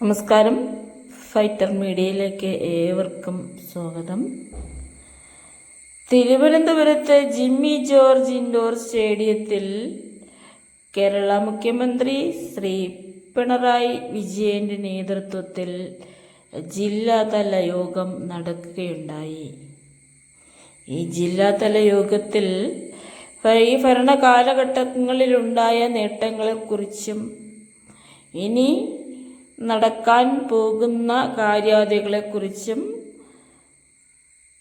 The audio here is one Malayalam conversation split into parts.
നമസ്കാരം. ഫൈറ്റർ മീഡിയയിലേക്ക് ഏവർക്കും സ്വാഗതം. തിരുവനന്തപുരത്ത് ജിമ്മി ജോർജ് ഇൻഡോർ സ്റ്റേഡിയത്തിൽ കേരള മുഖ്യമന്ത്രി ശ്രീ പിണറായി വിജയന്റെ നേതൃത്വത്തിൽ ജില്ലാതല യോഗം നടക്കുകയുണ്ടായി. ഈ ജില്ലാതല യോഗത്തിൽ ഈ ഭരണ കാലഘട്ടങ്ങളിലുണ്ടായ നേട്ടങ്ങളെക്കുറിച്ചും ഇനി നടക്കാൻ പോകുന്ന കാര്യാദികളെക്കുറിച്ചും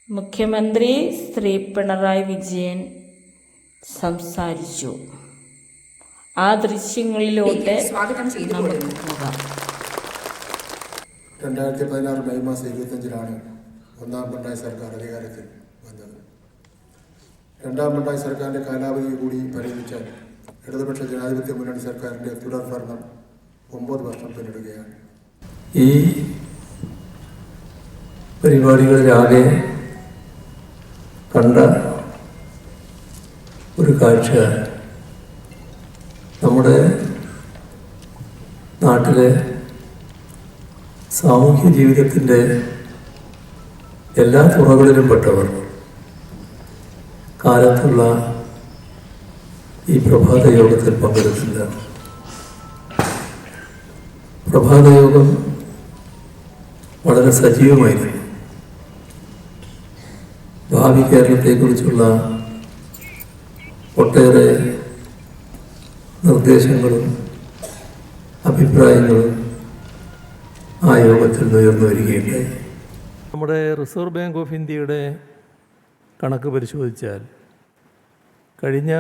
മുഖ്യമന്ത്രി ശ്രീ പിണറായി വിജയൻ സംസാരിച്ചു. ആ നമുക്ക് രണ്ടായിരത്തി പതിനാറ് മെയ് മാസം ഇരുപത്തഞ്ചിലാണ് ഒന്നാം പിണറായി സർക്കാർ അധികാരത്തിൽ വന്നത്. രണ്ടാം പിണറായി സർക്കാരിന്റെ കാലാവധി കൂടി പരിഗണിച്ചാൽ ഇടതുപക്ഷ ജനാധിപത്യ മുന്നണി സർക്കാരിന്റെ തുടർ ഭരണം ഒമ്പത് വർഷം പിന്നിടുകയാണ്. ഈ പരിപാടികളിലാകെ കണ്ട ഒരു കാഴ്ച നമ്മുടെ നാട്ടിലെ സാമൂഹ്യ ജീവിതത്തിന്റെ എല്ലാ തുറകളിലും പെട്ടവർ കാലത്തുള്ള ഈ പ്രഭാത യോഗത്തിൽ പങ്കെടുത്തില്ല പ്രഭാതയോഗം വളരെ സജീവമായിരുന്നു. ഭാവി കേരളത്തെക്കുറിച്ചുള്ള ഒട്ടേറെ നിർദ്ദേശങ്ങളും അഭിപ്രായങ്ങളും ആ യോഗത്തിൽ ഉയർന്നു വരികയുണ്ടായി. നമ്മുടെ റിസർവ് ബാങ്ക് ഓഫ് ഇന്ത്യയുടെ കണക്ക് പരിശോധിച്ചാൽ കഴിഞ്ഞ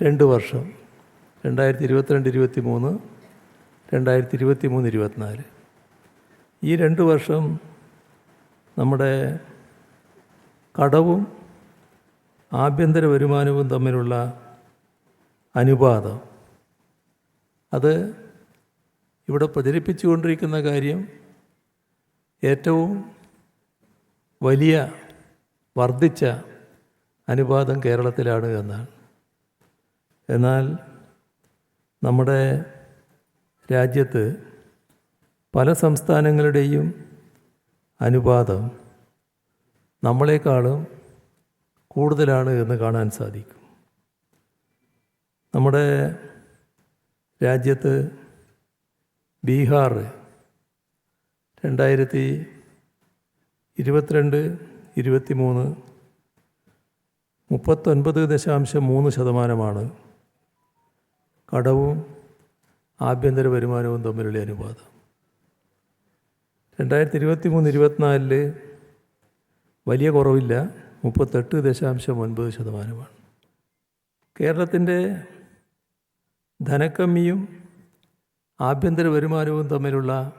രണ്ട് വർഷം രണ്ടായിരത്തി ഇരുപത്തിരണ്ട് ഇരുപത്തി മൂന്ന് രണ്ടായിരത്തി ഇരുപത്തി മൂന്ന് ഇരുപത്തിനാല്. ഈ രണ്ട് വർഷം നമ്മുടെ കടവും ആഭ്യന്തര വരുമാനവും തമ്മിലുള്ള അനുപാതം. അത് ഇവിടെ പ്രചരിപ്പിച്ചുകൊണ്ടിരിക്കുന്ന കാര്യം ഏറ്റവും വലിയ വർദ്ധിച്ച അനുപാതം കേരളത്തിലാണ് എന്നാണ്. എന്നാൽ നമ്മുടെ രാജ്യത്ത് പല സംസ്ഥാനങ്ങളുടെയും അനുപാതം നമ്മളെക്കാളും കൂടുതലാണ് എന്ന് കാണാൻ സാധിക്കും. നമ്മുടെ രാജ്യത്ത് ബീഹാർ രണ്ടായിരത്തി ഇരുപത്തിരണ്ട് ഇരുപത്തി മൂന്ന് മുപ്പത്തൊൻപത് ദശാംശം മൂന്ന് ശതമാനമാണ്. കടവും ആഭ്യന്തര വരുമാനവും തമ്മിലുള്ള അനുപാതം. രണ്ടായിരത്തി ഇരുപത്തി മൂന്ന് ഇരുപത്തിനാലിൽ വലിയ കുറവില്ല. മുപ്പത്തെട്ട് ദശാംശം ഒൻപത് ശതമാനമാണ്. കേരളത്തിന്റെ ധനക്കമ്മിയും ആഭ്യന്തര വരുമാനവും തമ്മിലുള്ള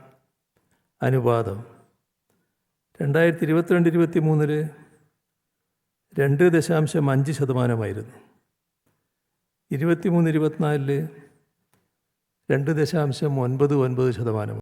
അനുപാതം രണ്ടായിരത്തി ഇരുപത്തിരണ്ട് ഇരുപത്തി മൂന്നിൽ രണ്ട് ദശാംശം അഞ്ച് ശതമാനമായിരുന്നു. ഇരുപത്തിമൂന്ന് ഇരുപത്തിനാലിൽ രണ്ട് ദശാംശം ഒൻപത് ഒൻപത് ശതമാനമാണ്.